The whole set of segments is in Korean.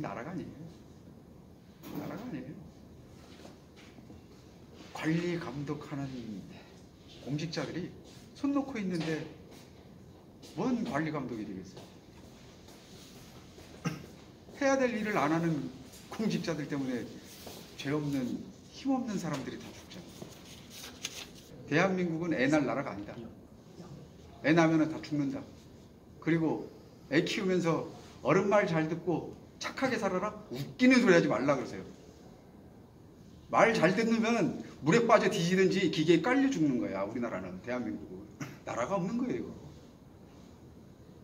나라가 아니에요. 나라가 아니에요. 관리 감독하는 공직자들이 손 놓고 있는데 뭔 관리 감독이 되겠어요? 해야 될 일을 안 하는 공직자들 때문에 죄 없는 힘 없는 사람들이 다 죽잖아요. 대한민국은 애 날 나라가 아니다. 애 낳으면 다 죽는다. 그리고 애 키우면서 어른 말 잘 듣고 착하게 살아라? 웃기는 소리 하지 말라 그러세요. 말 잘 듣으면 물에 빠져 뒤지든지 기계에 깔려 죽는 거야. 우리나라는 대한민국은 나라가 없는 거예요.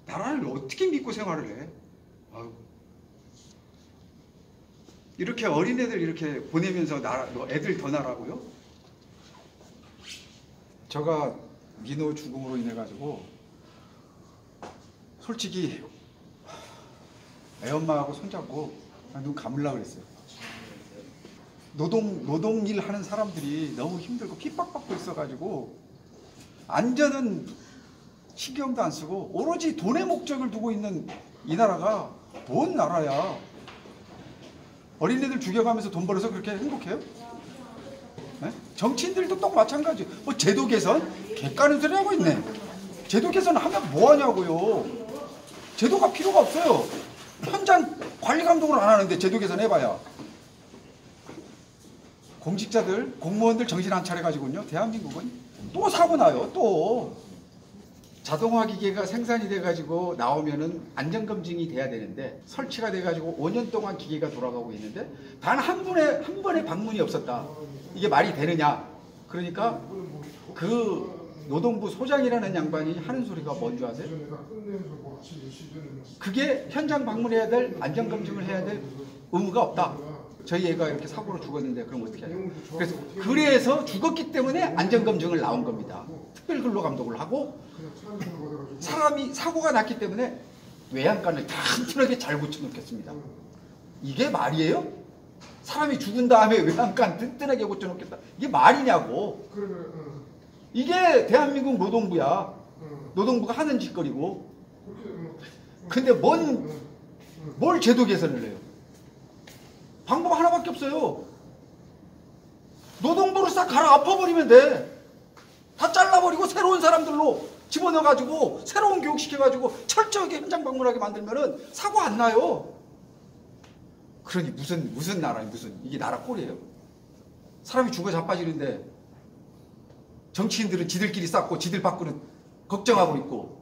나라를 어떻게 믿고 생활을 해? 아유. 이렇게 어린애들 이렇게 보내면서 나라, 너 애들 더 나라고요? 제가 민호 죽음으로 인해 가지고 솔직히 애엄마하고 손잡고 눈 감으려 그랬어요. 노동 노동일 하는 사람들이 너무 힘들고 핍박받고 있어가지고 안전은 신경도 안 쓰고 오로지 돈의 목적을 두고 있는 이 나라가 뭔 나라야? 어린애들 죽여가면서 돈 벌어서 그렇게 행복해요? 네? 정치인들도 똑 마찬가지. 뭐 제도 개선? 개까는 소리 하고 있네. 제도 개선 하면 뭐 하냐고요. 제도가 필요가 없어요. 현장 관리 감독을 안 하는데 제도 개선 해봐야. 공직자들, 공무원들 정신 안 차려가지고요. 대한민국은 또 사고 나요. 또. 자동화 기계가 생산이 돼가지고 나오면은 안전검증이 돼야 되는데 설치가 돼가지고 5년 동안 기계가 돌아가고 있는데 단 한 분의 한 번의 방문이 없었다. 이게 말이 되느냐? 그러니까 그 노동부 소장이라는 양반이 하는 소리가 뭔지 아세요? 그게 현장 방문해야 될 안전검증을 해야 될 의무가 없다. 저희 애가 이렇게 사고로 죽었는데 그럼 어떻게 해요? 그래서 그래서 죽었기 때문에 안전검증을 나온 겁니다. 특별 근로 감독을 하고 사람이 사고가 났기 때문에 외양간을 튼튼하게 잘 고쳐놓겠습니다. 이게 말이에요? 사람이 죽은 다음에 외양간 튼튼하게 고쳐놓겠다. 이게 말이냐고. 이게 대한민국 노동부야. 노동부가 하는 짓거리고. 근데 뭔, 뭘 제도 개선을 해요? 방법 하나밖에 없어요. 노동부를 싹 갈아 엎어버리면 돼. 다 잘라버리고 새로운 사람들로 집어넣어가지고 새로운 교육시켜가지고 철저하게 현장 방문하게 만들면은 사고 안 나요. 그러니 무슨 무슨 나라니 무슨 이게 나라 꼴이에요? 사람이 죽어 자빠지는데 정치인들은 지들끼리 쌓고 지들 밖으로 걱정하고 있고